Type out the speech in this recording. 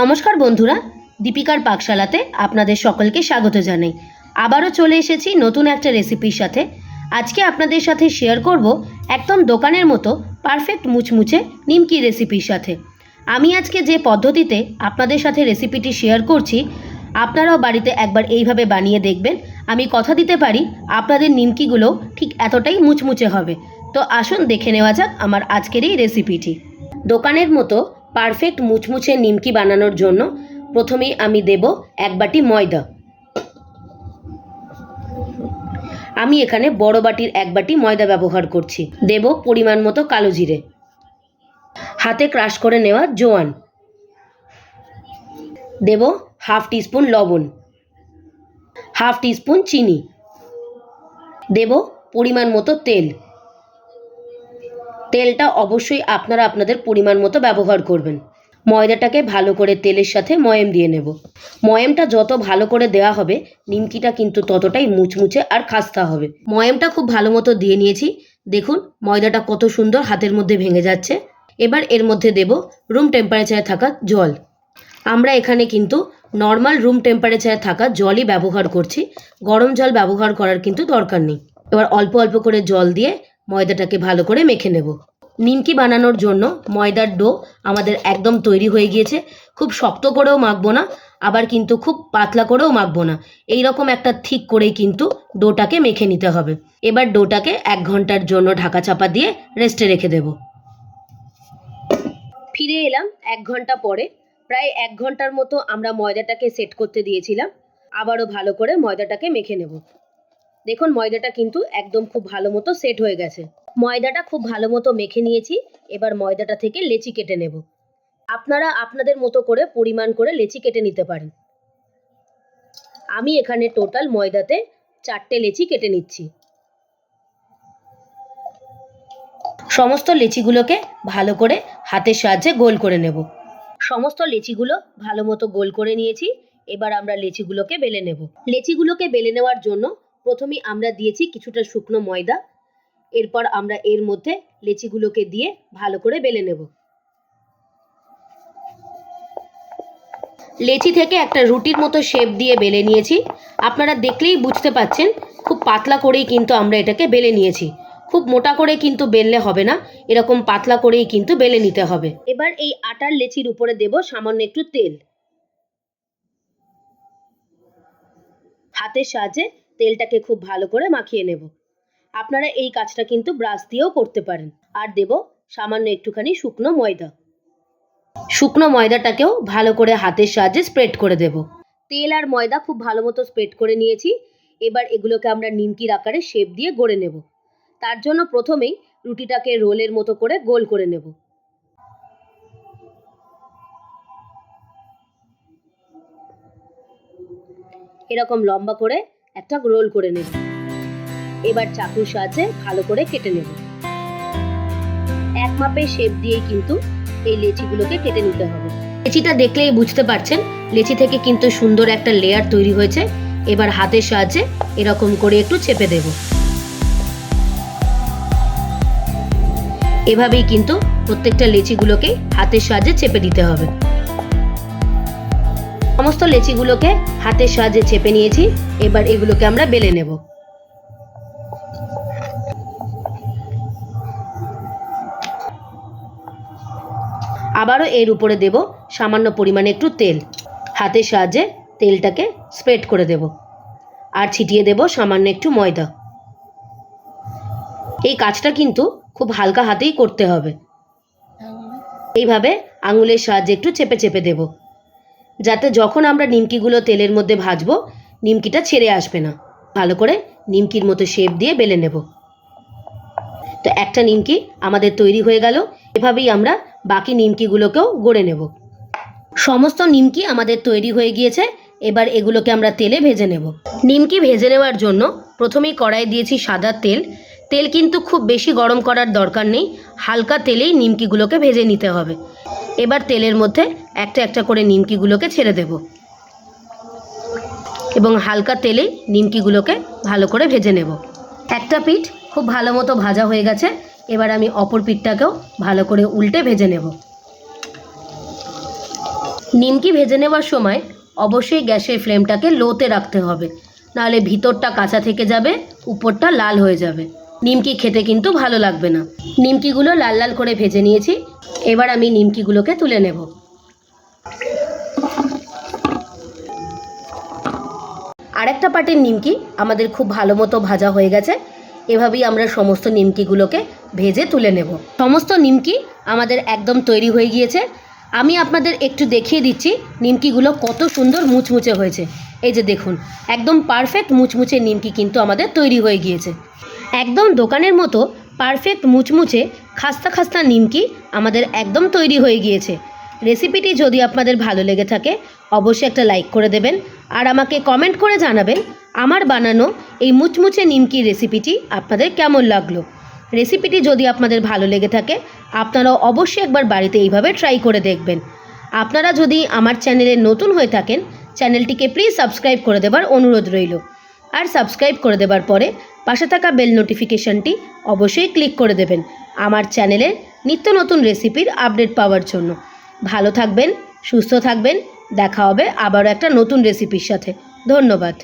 নমস্কার বন্ধুরা, দীপিকার পাকশালাতে আপনাদের সকলকে স্বাগত জানাই। আবারও চলে এসেছি নতুন একটা রেসিপির সাথে। আজকে আপনাদের সাথে শেয়ার করব একদম দোকানের মতো পারফেক্ট মুচমুচে নিমকি রেসিপির সাথে। আমি আজকে যে পদ্ধতিতে আপনাদের সাথে রেসিপিটি শেয়ার করছি, আপনারাও বাড়িতে একবার এইভাবে বানিয়ে দেখবেন। আমি কথা দিতে পারি, আপনাদের নিমকিগুলো ঠিক এতটাই মুচমুচে হবে। তো আসুন দেখে নেওয়া যাক আমার আজকের এই রেসিপিটি দোকানের মতো পারফেক্ট মুচমুচে নিমকি বানানোর জন্য প্রথমেই আমি দেব এক বাটি ময়দা। আমি এখানে বড় বাটির এক বাটি ময়দা ব্যবহার করছি। দেব পরিমাণ মতো কালো জিরে। হাতে ক্রাশ করে নেওয়া জোয়ান। দেব হাফ টিস্পুন লবণ। হাফ টিস্পুন চিনি। দেব পরিমাণ মতো তেল। তেলটা অবশ্যই আপনারা আপনাদের পরিমাণ মতো ব্যবহার করবেন। ময়দাটাকে ভালো করে তেলের সাথে ময়েম দিয়ে নেব। ময়েমটা যত ভালো করে দেওয়া হবে, নিমকিটা কিন্তু ততটাই মুচমুচে আর খাস্তা হবে। ময়েমটা খুব ভালো মতো দিয়ে নিয়েছি। দেখুন, ময়দাটা কত সুন্দর হাতের মধ্যে ভেঙে যাচ্ছে। এবার এর মধ্যে দেব রুম টেম্পারেচারে থাকা জল। আমরা এখানে কিন্তু নর্মাল রুম টেম্পারেচারে থাকা জলই ব্যবহার করছি। গরম জল ব্যবহার করার কিন্তু দরকার নেই। এবার অল্প অল্প করে জল দিয়ে ময়দাটাকে ভালো করে মেখে নেব। নিমকি বানানোর জন্য ময়দার ডো আমাদের একদম তৈরি হয়ে গিয়েছে। খুব শক্ত করেও মাখবো না, আবার কিন্তু খুব পাতলা করেও মাখবো না। এই রকম একটা ঠিক করেই কিন্তু ডোটাকে মেখে নিতে হবে। এবার ডোটাকে এক ঘণ্টার জন্য ঢাকা চাপা দিয়ে রেস্টে রেখে দেব। ফিরে এলাম এক ঘণ্টা পরে। প্রায় এক ঘণ্টার মতো আমরা ময়দাটাকে সেট করতে দিয়েছিলাম। আবারও ভালো করে ময়দাটাকে মেখে নেব। দেখুন, ময়দাটা কিন্তু একদম খুব ভালো মতো সেট হয়ে গেছে। ময়দাটা খুব ভালো মতো মেখে নিয়েছি, এবার ময়দাটা থেকে লেচি কেটে নেব। আপনারা আপনাদের মতো করে পরিমাণ করে লেচি কেটে নিতে পারেন। আমি এখানে টোটাল ময়দাতে চারটে লেচি কেটে নিচ্ছি। সমস্ত লেচিগুলোকে ভালো করে হাতের সাহায্যে গোল করে নেব। সমস্ত লেচিগুলো ভালো মতো গোল করে নিয়েছি, এবার আমরা লেচিগুলোকে বেলে নেব। লেচিগুলোকে বেলে নেওয়ার জন্য প্রথমেই আমরা দিয়েছি কিছুটা শুকনো ময়দা, এরপর আমরা এর মধ্যে লেচিগুলোকে দিয়ে ভালো করে বেলে নেব। লেচি থেকে একটা রুটির মতো শেপ দিয়ে বেলে নিয়েছি। আপনারা দেখলেই বুঝতে পাচ্ছেন, খুব পাতলা করেই কিন্তু আমরা এটাকে বেলে নিয়েছি। খুব মোটা করে কিন্তু বেললে হবে না, এরকম পাতলা করেই কিন্তু বেলে নিতে হবে। এবার এই আটার লেচির উপরে দেব সামান্য একটু তেল। হাতের সাহায্যে তেলটাকে খুব ভালো করে মাখিয়ে নেব। আপনারা এই কাজটা কিন্তু ব্রাশ দিয়েও করতে পারেন। আর দেব সামান্য একটুখানি শুকনো ময়দা। শুকনো ময়দাটাকেও ভালো করে হাতের সাহায্যে স্প্রেড করে দেব। তেল আর ময়দা খুব ভালো মতো স্প্রেড করে নিয়েছি। এবার এগুলোকে আমরা নিমকির আকারে শেপ দিয়ে গড়ে নেব। তার জন্য প্রথমেই রুটিটাকে রোলের মতো করে গোল করে নেব। এরকম লম্বা করে একটা রোল করে নেব। এবার চাকুর সাহায্যে ভালো করে কেটে নেব। এক মাপের শেপ দিয়েই কিন্তু এই লেচিগুলোকে কেটে নিতে হবে। লেচিটা দেখলেই বুঝতে পারছেন, লেচি থেকে কিন্তু সুন্দর একটা লেয়ার তৈরি হয়েছে। এবার হাতের সাহায্যে এরকম করে একটু চেপে দেব। এভাবেই কিন্তু প্রত্যেকটা লেচিগুলোকে হাতের সাহায্যে চেপে দিতে হবে। সমস্ত লেচিগুলোকে হাতের সাহায্যে চেপে নিয়েছি। এবার এগুলোকে আমরা বেলে নেব। আবারও এর উপরে দেব সামান্য পরিমাণে একটু তেল। হাতের সাহায্যে তেলটাকে স্প্রেড করে দেব। আর ছিটিয়ে দেব সামান্য একটু ময়দা। এই কাজটা কিন্তু খুব হালকা হাতেই করতে হবে। এইভাবে আঙুলের সাহায্যে একটু চেপে চেপে দেব। যাতে যখন আমরা নিমকিগুলো তেলের মধ্যে ভাজবো, নিমকিটা ছেড়ে আসবে না। ভালো করে নিমকির মতো শেপ দিয়ে বেলে নেব। তো একটা নিমকি আমাদের তৈরি হয়ে গেল। এভাবেই আমরা বাকি নিমকিগুলোকেও গড়ে নেব। সমস্ত নিমকি আমাদের তৈরি হয়ে গিয়েছে। এবার এগুলোকে আমরা তেলে ভেজে নেব। নিমকি ভেজে নেওয়ার জন্য প্রথমেই কড়াই দিয়েছি সাদা তেল। তেল কিন্তু খুব বেশি গরম করার দরকার নেই। হালকা তেলেই নিমকিগুলোকে ভেজে নিতে হবে। এবার তেলের মধ্যে একটা একটা করে নিমকিগুলোকে ছেড়ে দেব। এবং হালকা তেলেই নিমকিগুলোকে ভালো করে ভেজে নেব। একটা পিঠ খুব ভালো মতো ভাজা হয়ে গেছে। এবার আমি অপর পিঠটাকেও ভালো করে উল্টে ভেজে নেব। নিমকি ভেজে নেওয়ার সময় অবশ্যই গ্যাসের ফ্লেমটাকে লোতে রাখতে হবে। নাহলে ভিতরটা কাঁচা থেকে যাবে, উপরটা লাল হয়ে যাবে। নিমকি খেতে কিন্তু ভালো লাগবে না। নিমকিগুলো লাল লাল করে ভেজে নিয়েছি। এবার আমি নিমকিগুলোকে তুলে নেব। আরেকটা পাটের নিমকি আমাদের খুব ভালো মতো ভাজা হয়ে গেছে। এভাবেই আমরা সমস্ত নিমকিগুলোকে ভেজে তুলে নেব। সমস্ত নিমকি আমাদের একদম তৈরি হয়ে গিয়েছে। আমি আপনাদের একটু দেখিয়ে দিচ্ছি নিমকিগুলো কত সুন্দর মুচমুচে হয়েছে। এই যে দেখুন, একদম পারফেক্ট মুচমুচে নিমকি কিন্তু আমাদের তৈরি হয়ে গিয়েছে। একদম দোকানের মতো পারফেক্ট মুচমুচে, খাস্তা খাস্তা নিমকি আমাদের একদম তৈরি হয়ে গিয়েছে। রেসিপিটি যদি আপনাদের ভালো লেগে থাকে, অবশ্যই একটা লাইক করে দেবেন আর আমাকে কমেন্ট করে জানাবেন আমার বানানো এই মুচমুচে নিমকির রেসিপিটি আপনাদের কেমন লাগল। রেসিপিটি যদি আপনাদের ভালো লেগে থাকে, আপনারাও অবশ্যই একবার বাড়িতে এইভাবে ট্রাই করে দেখবেন। আপনারা যদি আমার চ্যানেলে নতুন হয়ে থাকেন চ্যানেলটিকে প্লিজ সাবস্ক্রাইব করে দেবার অনুরোধ রইল। আর সাবস্ক্রাইব করে দেবার পরে পাশে থাকা বেল নোটিফিকেশানটি অবশ্যই ক্লিক করে দেবেন আমার চ্যানেলের নিত্য নতুন রেসিপির আপডেট পাওয়ার জন্য। ভালো থাকবেন, সুস্থ থাকবেন, দেখা হবে আবারও একটা নতুন রেসিপির সাথে। ধন্যবাদ।